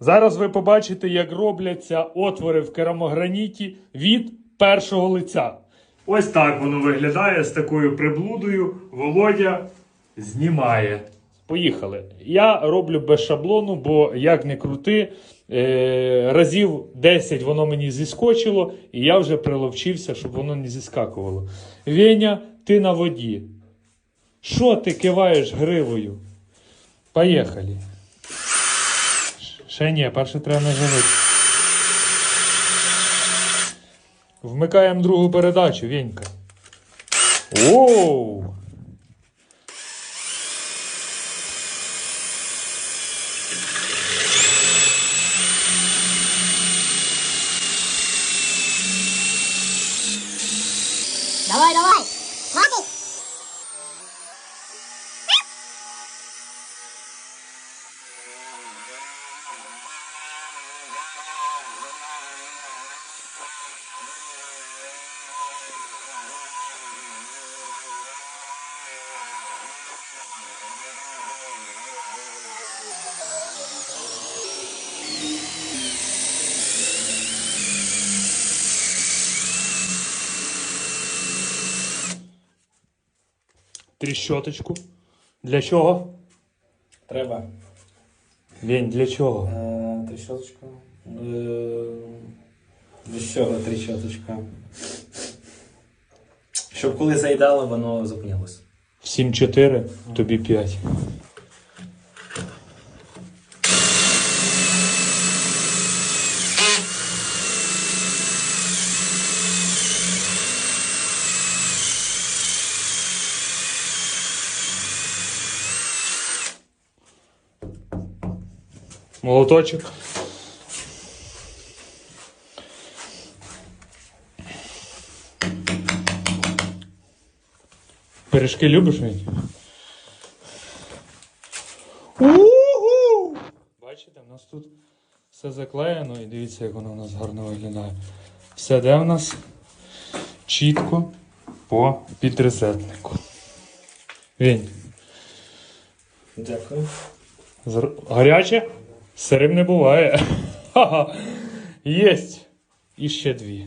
Зараз ви побачите, як робляться отвори в керамограніті від першого лиця. Ось так воно виглядає з такою приблудою. Володя знімає. Поїхали. Я роблю без шаблону, бо як не крути, е, разів 10 воно мені зіскочило, і я вже приловчився, щоб воно не зіскакувало. Веня, ти на воді. Що ти киваєш гривою? Поїхали. Ще ні, перше треба наживити. Вмикаємо другу передачу, Венька. Оу! Давай, давай. Тріщоточку. Для чого? Треба. Вень, для чого? Е. Е, Для чого трещоточка? Щоб коли заїдало, воно зупинилось. 7-4, тобі 5. Молоточок. Пиріжки любиш Вень? Угу! Бачите, в нас тут все заклеєно і дивіться, як воно у нас гарно виглядає. Все де в нас чітко по підрезетнику. Вінь, Дякую. Зар- гаряче? Сирим не буває. Єсть. І ще дві.